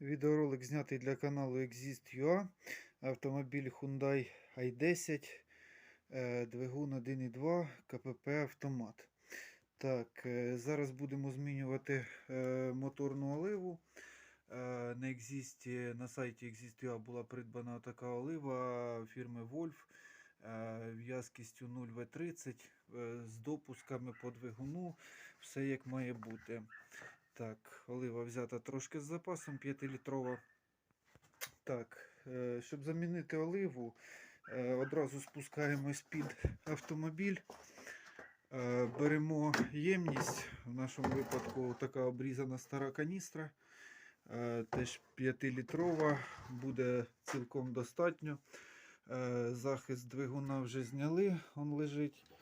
Відеоролик знятий для каналу Exist.ua. Автомобіль Hyundai i10, е, двигун 1.2, КПП автомат. Так, е, зараз будемо змінювати е, моторну оливу. На Exist, на сайті Exist.ua була придбана така олива фірми Wolf в'язкістю 0В30 е, з допусками по двигуну. Все як має бути. Так, олива взята трошки з запасом 5-літрова. Так, е, щоб замінити оливу, е, одразу спускаємось під автомобіль. Е, Беремо ємність, в нашому випадку така обрізана стара каністра, теж 5-літрова, буде цілком достатньо. Захист двигуна вже зняли, он лежить.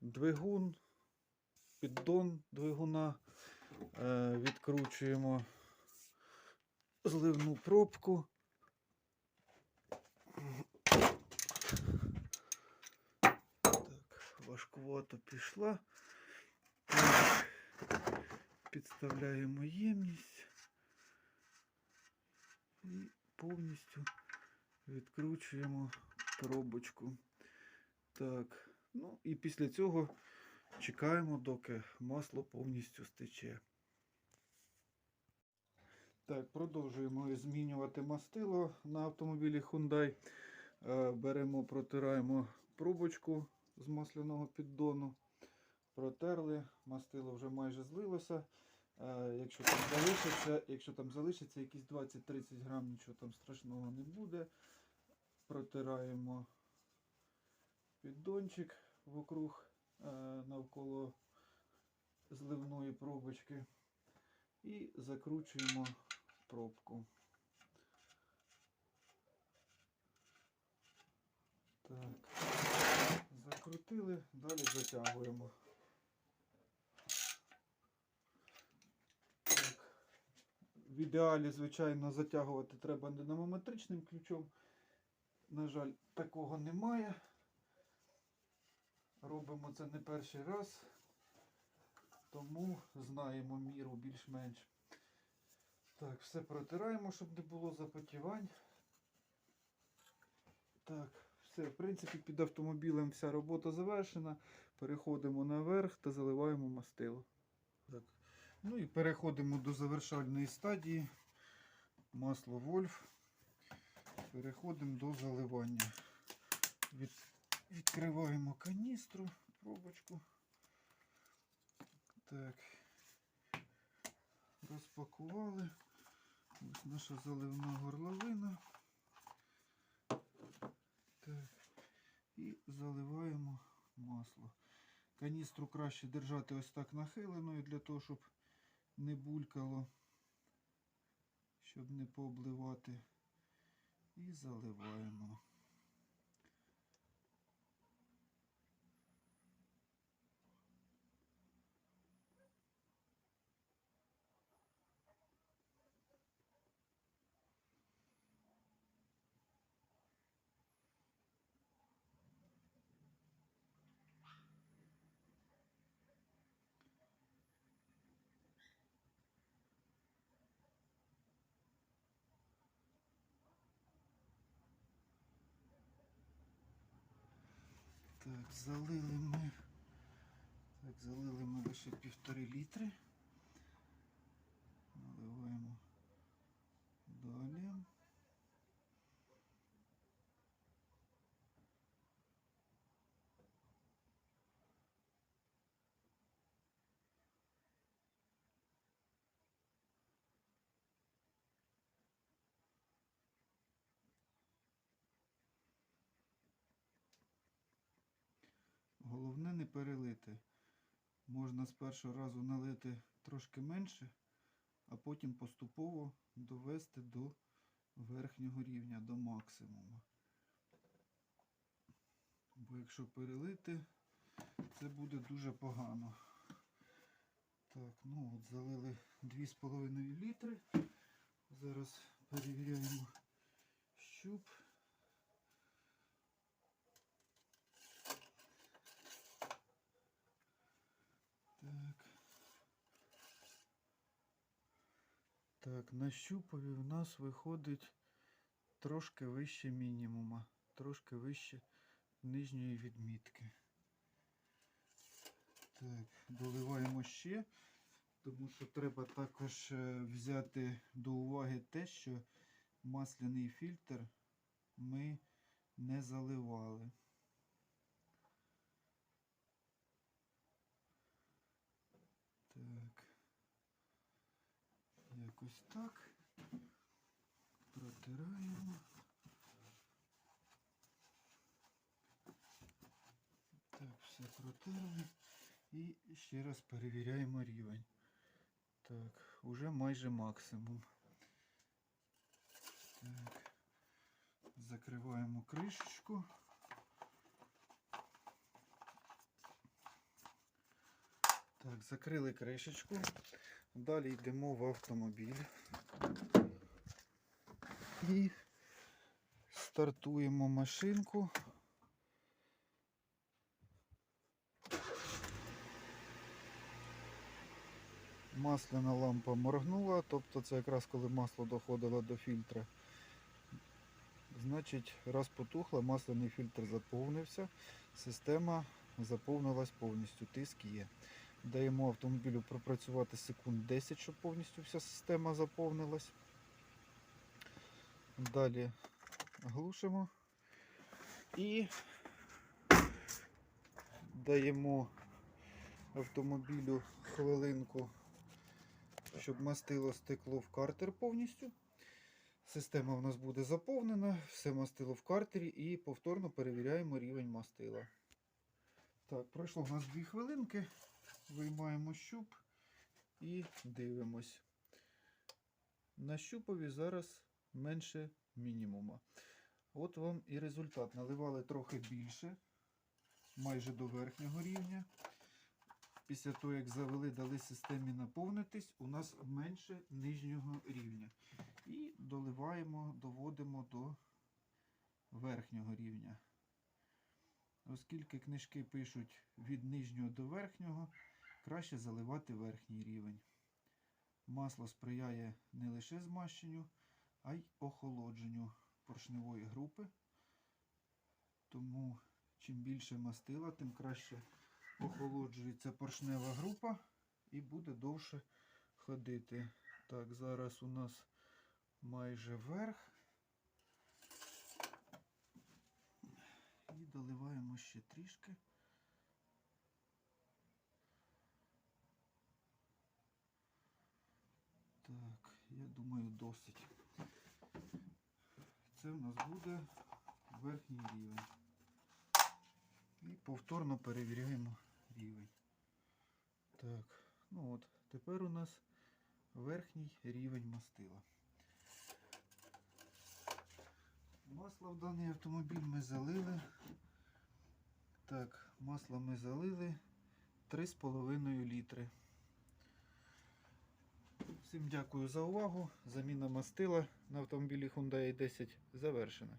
Двигун, піддон двигуна, е, відкручуємо зливну пробку. Так, важкувато пішла. Підставляємо ємність і повністю відкручуємо пробочку. Так, ну і після цього чекаємо, доки масло повністю стече. Так, продовжуємо змінювати мастило на автомобілі Hyundai. Е, Беремо, протираємо пробочку з масляного піддону. Протерли, мастило вже майже злилося. Е, Якщо там залишиться, якщо там залишиться якісь 20-30 грам, нічого там страшного не буде. Протираємо піддончик вокруг навколо зливної пробочки і закручуємо пробку. Так, закрутили, далі затягуємо. Так. В ідеалі, звичайно, затягувати треба динамометричним ключом. На жаль, такого немає. Робимо це не перший раз, тому знаємо міру більш-менш. Так, все протираємо, щоб не було запотівань. Так, все, в принципі, під автомобілем вся робота завершена. Переходимо наверх та заливаємо мастило. Так. Ну і переходимо до завершальної стадії. Масло Вольф. Переходимо до заливання. Від... Відкриваємо каністру, пробочку. Так. Розпакували. Ось наша заливна горловина. Так. І заливаємо масло. Каністру краще держати ось так нахиленою для того, щоб не булькало, щоб не пообливати. І заливаємо. Так, залили ми. Так, залили ми лише півтори літри. Не перелити. Можна з першого разу налити трошки менше, а потім поступово довести до верхнього рівня, до максимуму. Бо якщо перелити, це буде дуже погано. Так, ну от залили 2,5 літри. Зараз перевіряємо щуп. Так. Так, на щупові в нас виходить трошки вище мінімума, трошки вище нижньої відмітки. Так, доливаємо ще, тому що треба також е, взяти до уваги те, що масляний фільтр ми не заливали. Так. Якось так. Протираємо. Так, все протерли. І ще раз перевіряємо рівень. Так, уже майже максимум. Так. Закриваємо кришечку. Закрили кришечку. Далі йдемо в автомобіль. І стартуємо машинку. Масляна лампа моргнула, тобто це якраз коли масло доходило до фільтра. Значить, раз потухла, масляний фільтр заповнився, система заповнилась повністю, тиск є. Даємо автомобілю пропрацювати секунд 10, щоб повністю вся система заповнилась. Далі глушимо і даємо автомобілю хвилинку, щоб мастило стекло в картер повністю. Система у нас буде заповнена, все мастило в картері і повторно перевіряємо рівень мастила. Так, пройшло у нас 2 хвилинки. Виймаємо щуп і дивимось. На щупові зараз менше мінімума. От вам і результат. Наливали трохи більше, майже до верхнього рівня. Після того, як завели, дали системі наповнитись, у нас менше нижнього рівня. І доливаємо, доводимо до верхнього рівня. Оскільки книжки пишуть від нижнього до верхнього, краще заливати верхній рівень. Масло сприяє не лише змащенню, а й охолодженню поршневої групи. Тому чим більше мастила, тим краще охолоджується поршнева група і буде довше ходити. Так, зараз у нас майже верх. І доливаємо ще трішки. Так, я думаю, досить. Це в нас буде верхній рівень. І повторно перевіряємо рівень. Так, ну от, тепер у нас верхній рівень мастила. Масло в даний автомобіль ми залили. Так, масло ми залили 3,5 літри. Всім дякую за увагу. Заміна мастила на автомобілі Hyundai i10 завершена.